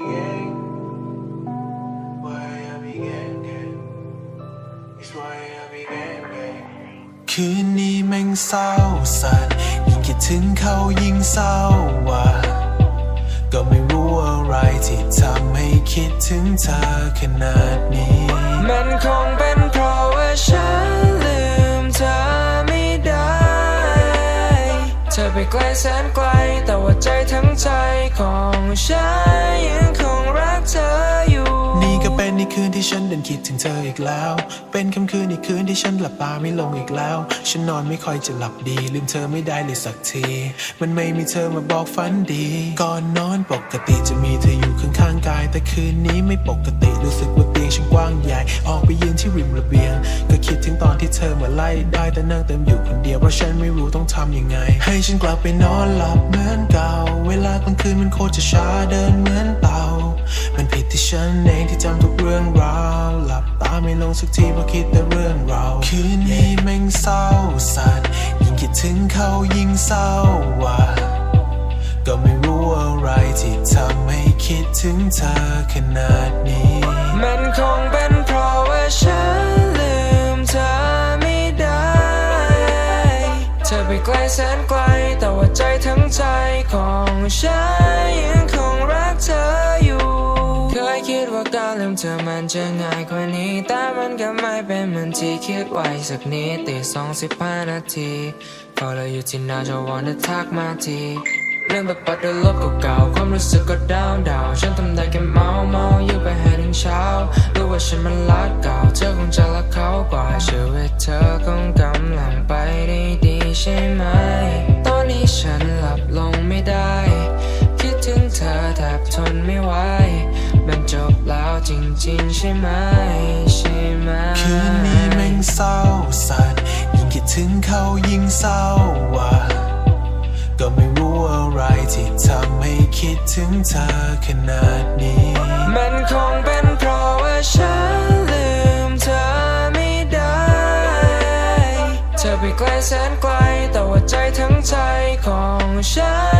began, why I began, yeah. It's why I began, yeah. คืนนี้แม่งเศร้าสันยิ่งคิดถึงเขายิ่งเศร้าว่า ก็ไม่รู้อะไรที่ทำให้คิดถึงเธอขนาดนี้ มันคงเป็นเพราะว่าฉัน ไปไกลแสนไกล แต่ว่าใจทั้งใจของฉันยังคงรักเธอ ในคืนที่ฉันเดินคิดถึงเธออีกแล้ว เป็นค่ำคืนอีกคืนที่ฉันหลับตาไม่ลงอีกแล้ว ฉันนอนไม่ค่อยจะหลับดี ลืมเธอไม่ได้เลยสักที มันไม่มีเธอมาบอกฝันดี ก่อนนอนปกติจะมีเธออยู่ข้างๆกาย แต่คืนนี้ไม่ปกติรู้สึกว่าเตียงฉันกว้างใหญ่ ออกไปยืนที่ริมระเบียง ก็คิดถึงตอนที่เธอมาไล่ได้แต่นั่งเต็มอยู่คนเดียวเพราะฉันไม่รู้ต้องทำยังไง ให้ฉันกลับไปนอนหลับเหมือนเก่า เวลากลางคืนมันโคตรจะช้าเดินเหมือนเต่า มันผิดที่ฉันเองที่จำทุกเรื่องราวหลับตาไม่ลงสักทีเพราะคิดแต่เรื่องเราคืนนี้แม่งเศร้าสัสยิ่งคิดถึงเขายิ่งเศร้าว่ะก็ไม่รู้อะไรที่ทำให้คิดถึงเธอขนาดนี้ มันคงเป็นเพราะว่าฉันลืมเธอไม่ได้ เธอไปไกลแสนไกลแต่ว่าใจทั้งใจของฉัน ว่าการลืมเธอมันจะง่ายกว่านี้ แต่มันก็ไม่เป็นเหมือนที่คิดไว้สักนิดตีสองสิบห้านาทีพอเราอยู่ที่หน้าจอวันทักมาทีเรื่องแบบปัดด้วยลบเก่าๆความรู้สึกก็ดาวดาวฉันทำได้แค่เมาเมาอยู่ไปให้ถึงเช้ารู้ว่าฉันมันรักเก่าเธอ จริงๆใช่ไหมใช่ไหมคืนนี้แม่งเศร้าสัสยิ่งคิดถึงเขายิ่งเศร้าว่ะก็ไม่รู้อะไรที่ทำให้คิดถึงเธอขนาดนี้ มันคงเป็นเพราะว่าฉันลืมเธอไม่ได้ เธอไปไกลแสนไกลแต่ว่าใจทั้งใจของฉัน